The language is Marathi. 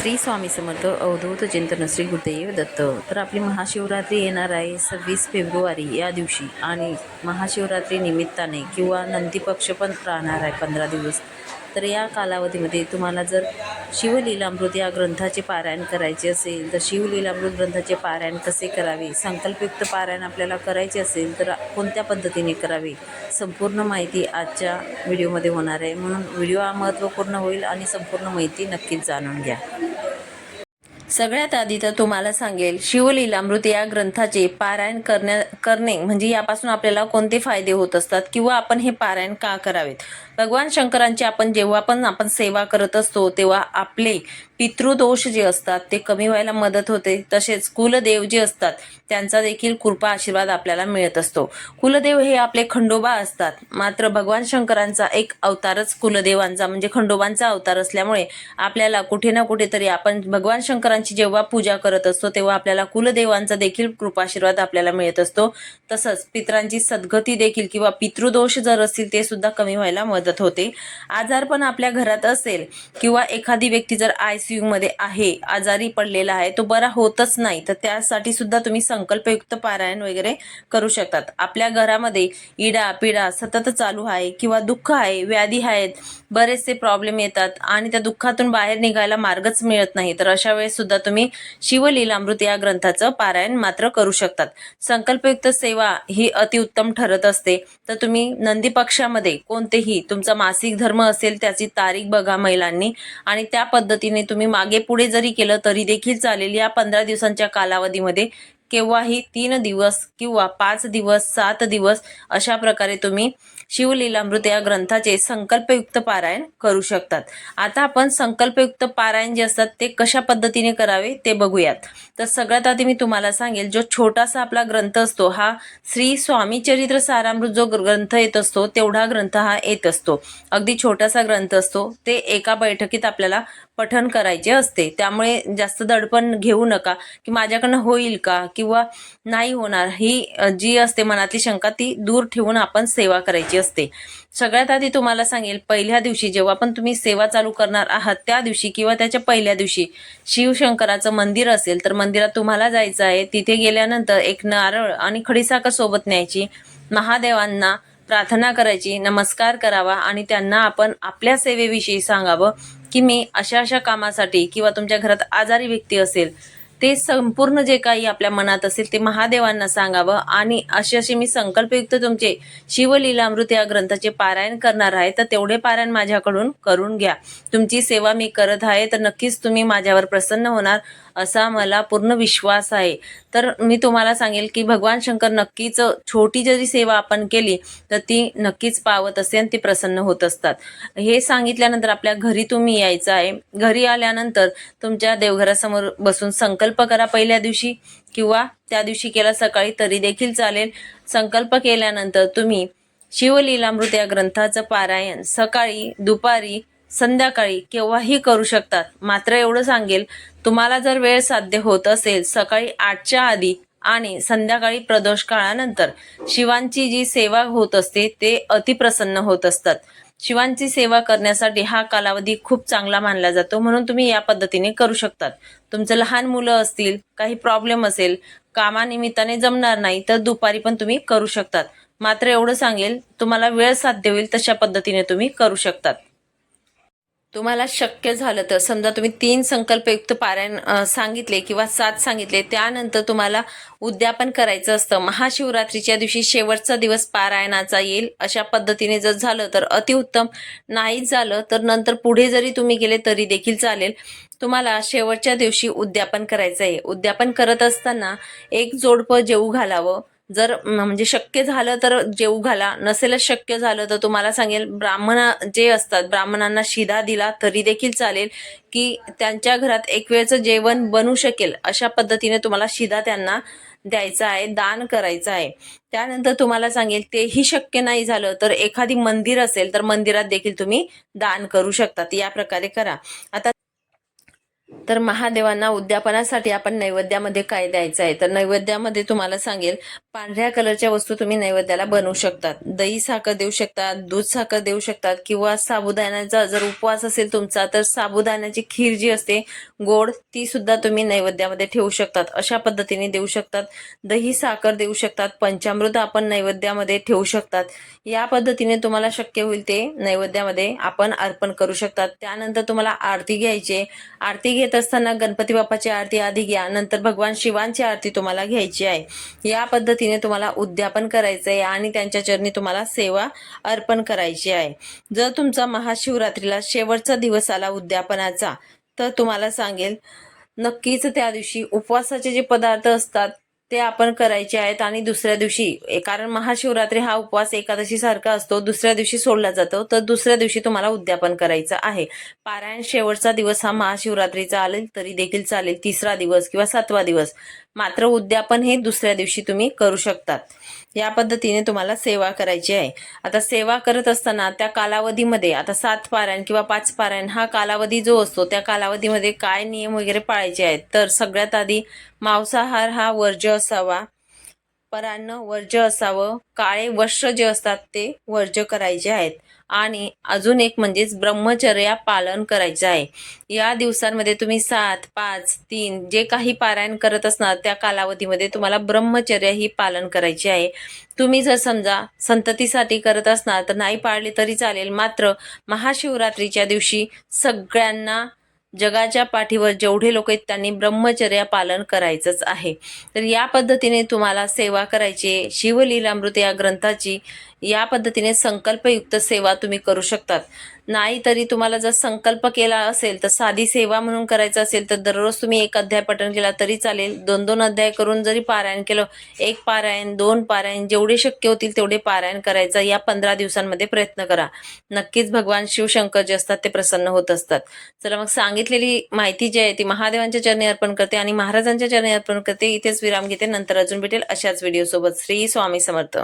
श्री स्वामी समर्थ अवधूत चिंतन श्री गुरुदेव दत्त. तर आपली महाशिवरात्री येणार आहे सव्वीस फेब्रुवारी या दिवशी आणि महाशिवरात्री निमित्ताने किंवा नंदी पक्ष पण राहणार आहे पंधरा दिवस. तर या कालावधीमध्ये तुम्हाला जर शिवलीलामृत या ग्रंथाचे पारायण करायचे असेल तर शिवलीलामृत ग्रंथाचे पारायण कसे करावे संकल्पयुक्त पारायण आपल्याला करायचे असेल तर कोणत्या पद्धतीने करावे संपूर्ण माहिती आजच्या व्हिडिओमध्ये होणार आहे. म्हणून व्हिडिओ हा महत्त्वपूर्ण होईल आणि संपूर्ण माहिती नक्कीच जाणून घ्या. सगळ्यात आधी तर तुम्हाला सांगेल शिवलीलामृत या ग्रंथाचे पारायण करण्या करणे म्हणजे यापासून आपल्याला कोणते फायदे होत असतात किंवा आपण हे पारायण का करावेत? भगवान शंकरांची आपण जेव्हा पण आपण सेवा करत असतो तेव्हा आपले पितृदोष जे असतात ते कमी व्हायला मदत होते. तसेच कुलदेव जे असतात त्यांचा देखील कृपा आशीर्वाद आपल्याला मिळत असतो. कुलदेव हे आपले खंडोबा असतात. मात्र भगवान शंकरांचा एक अवतारच कुलदेवांचा म्हणजे खंडोबांचा अवतार असल्यामुळे आपल्याला कुठे ना कुठेतरी आपण भगवान देवतांची जेव्हा पूजा करत असतो तेव्हा आपल्याला कुलदेवांचा देखील कृपाशीर्वाद आपल्याला मिळत असतो. तसंच पित्रांची सद्गती देखील किंवा पितृदोष जर असतील ते सुद्धा कमी व्हायला मदत होते. आजार पण आपल्या घरात असेल किंवा एखादी व्यक्ती जर आय सी मध्ये आहे आजारी पडलेला आहे तो बरा होतच नाही तर त्यासाठी सुद्धा तुम्ही संकल्पयुक्त पारायण वगैरे करू शकतात. आपल्या घरामध्ये इडा पिडा सतत चालू आहे किंवा दुःख आहे व्याधी आहेत बरेचसे प्रॉब्लेम येतात आणि त्या दुःखातून बाहेर निघायला मार्गच मिळत नाही. तर अशा वेळेस सुद्धा तुम्ही शिवलीलामृत या ग्रंथाचं पारायण मात्र करू शकतात. संकल्पयुक्त सेवा ही अतिउत्तम ठरत असते. तर तुम्ही नंदी पक्षामध्ये कोणतेही तुमचा मासिक धर्म असेल त्याची तारीख बघा महिलांनी. आणि त्या पद्धतीने तुम्ही मागे पुढे जरी केलं तरी देखील चालेल. या पंधरा दिवसांच्या कालावधीमध्ये केव्हाही तीन दिवस किंवा पाच दिवस सात दिवस अशा प्रकारे तुम्ही शिवलीलामृत या ग्रंथाचे संकल्पयुक्त पारायण करू शकतात. आता आपण संकल्पयुक्त पारायण जे असतात ते कशा पद्धतीने करावे ते बघूयात. तर सगळ्यात आधी मी तुम्हाला सांगेल जो छोटासा आपला ग्रंथ असतो हा श्री स्वामी चरित्र सारामृत जो ग्रंथ येत असतो तेवढा ग्रंथ हा येत असतो. अगदी छोटासा ग्रंथ असतो ते एका बैठकीत आपल्याला पठण करायचे असते. त्यामुळे जास्त दडपण घेऊ नका. की माझ्याकडनं होईल का? किंवा नाही होणार. ही जी असते मनातली शंका ती दूर ठेवून आपण सेवा करायची असते. सगळ्यात आधी तुम्हाला सांगेल पहिल्या दिवशी जेव्हा पण तुम्ही सेवा चालू करणार आहात त्या दिवशी किंवा त्याच्या पहिल्या दिवशी शिवशंकराचं मंदिर असेल तर मंदिरात तुम्हाला जायचं आहे. तिथे गेल्यानंतर एक नारळ आणि खडीसाखर सोबत न्यायची. महादेवांना प्रार्थना करायची नमस्कार करावा आणि त्यांना आपण आपल्या सेवेविषयी सांगावं. की मी अशा अशा कामासाठी किंवा तुमच्या घरात आजारी व्यक्ती असेल ते संपूर्ण जे काही आपल्या मनात असेल ते महादेवांना सांगावं आणि असे असे मी संकल्पयुक्त तुमचे शिवलीलामृत या ग्रंथाचे पारायण करणार आहे तर तेवढे पारायण माझ्याकडून करून घ्या. तुमची सेवा मी करत आहे तर नक्कीच तुम्ही माझ्यावर प्रसन्न होणार. असा मला पूर्ण विश्वास आहे. तर मी तुम्हाला सांगेल की भगवान शंकर नक्कीच छोटी जरी सेवा आपण केली तर ती नक्कीच पावत असते आणि ती प्रसन्न होत असतात. हे सांगितल्यानंतर आपल्या घरी तुम्ही यायचं आहे. घरी आल्यानंतर तुमच्या देवघरासमोर बसून संकल्प करा पहिल्या दिवशी किंवा त्या दिवशी केला सकाळी तरी देखील चालेल. संकल्प केल्यानंतर तुम्ही शिवलीलामृत या ग्रंथाचं पारायण सकाळी दुपारी संध्याकाळी केव्हाही करू शकतात. मात्र एवढं सांगेल तुम्हाला जर वेळ साध्य होत असेल सकाळी आठच्या आधी आणि संध्याकाळी प्रदोष काळानंतर शिवांची जी सेवा होत असते ते अतिप्रसन्न होत असतात. शिवांची सेवा करण्यासाठी हा कालावधी खूप चांगला मानला जातो म्हणून तुम्ही या पद्धतीने करू शकतात. तुमचं लहान मुलं असतील काही प्रॉब्लेम असेल कामानिमित्ताने जमणार नाही तर दुपारी पण तुम्ही करू शकतात. मात्र एवढं सांगेल तुम्हाला वेळ साध्य होईल तशा पद्धतीने तुम्ही करू शकतात. तुम्हाला शक्य झालं तर समजा तुम्ही तीन संकल्पयुक्त पारायण सांगितले किंवा सात सांगितले त्यानंतर तुम्हाला उद्यापन करायचं असतं. महाशिवरात्रीच्या दिवशी शेवटचा दिवस पारायणाचा येईल. अशा पद्धतीने जर झालं तर अतिउत्तम. नाही झालं तर नंतर पुढे जरी तुम्ही गेले तरी देखील चालेल. तुम्हाला शेवटच्या दिवशी उद्यापन करायचं आहे उद्यापन करत असताना एक जोडपं जेऊ घालावं. जर म्हणजे शक्य झालं तर जेऊ घाला. नसेलच शक्य झालं तर तुम्हाला सांगेल ब्राह्मण जे असतात ब्राह्मणांना शिधा दिला तरी देखील चालेल की त्यांच्या घरात एक वेळचं जेवण बनू शकेल अशा पद्धतीने तुम्हाला शिधा त्यांना द्यायचा आहे दान करायचं आहे. त्यानंतर तुम्हाला सांगेल तेही शक्य नाही झालं तर एखादी मंदिर असेल तर मंदिरात देखील तुम्ही दान करू शकतात. या प्रकारे करा. आता तर महादेवांना उद्यापनासाठी आपण नैवेद्यामध्ये काय द्यायचं आहे? तर नैवेद्यामध्ये तुम्हाला सांगेल पांढऱ्या कलरच्या वस्तू तुम्ही नैवेद्याला बनवू शकतात. दही साखर देऊ शकतात दूध साखर देऊ शकतात किंवा साबुदाण्याचा जर उपवास असेल तुमचा तर साबुदाण्याची खीर जी असते गोड ती सुद्धा तुम्ही नैवेद्यामध्ये ठेवू शकतात. अशा पद्धतीने देऊ शकतात. दही साखर देऊ शकतात. पंचामृत आपण नैवेद्यामध्ये ठेवू शकतात. या पद्धतीने तुम्हाला शक्य होईल ते नैवेद्यामध्ये आपण अर्पण करू शकतात. त्यानंतर तुम्हाला आरती घ्यायची आहे. आरती घेत घेत असताना गणपती बाप्पाची आरती आधी घ्या नंतर भगवान शिवांची आरती तुम्हाला घ्यायची आहे. या पद्धतीने तुम्हाला उद्यापन करायचं आहे आणि त्यांच्या चरणी तुम्हाला सेवा अर्पण करायची आहे. जर तुमचा महाशिवरात्रीला शेवटचा दिवस आला उद्यापनाचा तर तुम्हाला सांगेल नक्कीच त्या दिवशी उपवासाचे जे पदार्थ असतात ते आपण करायचे आहेत आणि दुसऱ्या दिवशी कारण महाशिवरात्री हा उपवास एकादशी सारखा असतो दुसऱ्या दिवशी सोडला जातो तर दुसऱ्या दिवशी तुम्हाला उद्यापन करायचं आहे. पारायण शेवटचा दिवस हा महाशिवरात्रीचा आलेल तरी देखील चालेल तिसरा दिवस किंवा सातवा दिवस. मात्र उद्यापन हे दुसऱ्या दिवशी तुम्ही करू शकतात. या पद्धतीने तुम्हाला सेवा करायची आहे. आता सेवा करत असताना त्या कालावधीमध्ये आता सात पारायण किंवा पाच पारायण हा कालावधी जो असतो त्या कालावधीमध्ये काय नियम वगैरे पाळायचे आहेत? तर सगळ्यात आधी मांसाहार हा वर्ज्य असावा. परान्न वर्ज्य असावं काळे वस्त्र जे असतात ते वर्ज्य करायचे आहेत. आणि अजून एक म्हणजेच ब्रह्मचर्या पालन करायचं आहे. या दिवसांमध्ये तुम्ही सात पाच तीन जे काही पारायण करत असणार त्या कालावधीमध्ये तुम्हाला ब्रह्मचर्या ही पालन करायची आहे. तुम्ही जर समजा संततीसाठी करत असणार तर नाही पाळले तरी चालेल. मात्र महाशिवरात्रीच्या दिवशी सगळ्यांना जगाच्या पाठीवर जेवढे लोक आहेत त्यांनी ब्रह्मचर्या पालन करायचंच आहे. तर या पद्धतीने तुम्हाला सेवा करायची आहे. शिवलीलामृत या ग्रंथाची या पद्धतीने संकल्पयुक्त सेवा तुम्ही करू शकतात. नाही तरी तुम्हाला जर संकल्प केला असेल तर साधी सेवा म्हणून करायचं असेल तर दररोज तुम्ही एक अध्याय पठण केला तरी चालेल. दोन दोन अध्याय करून जरी पारायण केलं एक पारायण दोन पारायण जेवढे शक्य होतील तेवढे पारायण करायचं. या पंधरा दिवसांमध्ये प्रयत्न करा. नक्कीच भगवान शिवशंकर जे असतात ते प्रसन्न होत असतात. चला मग सांगितलेली माहिती जी आहे ती महादेवांच्या चरणी अर्पण करते आणि महाराजांच्या चरणी अर्पण करते. इथेच विराम घेते. नंतर अजून भेटेल अशाच व्हिडिओ सोबत. श्री स्वामी समर्थ.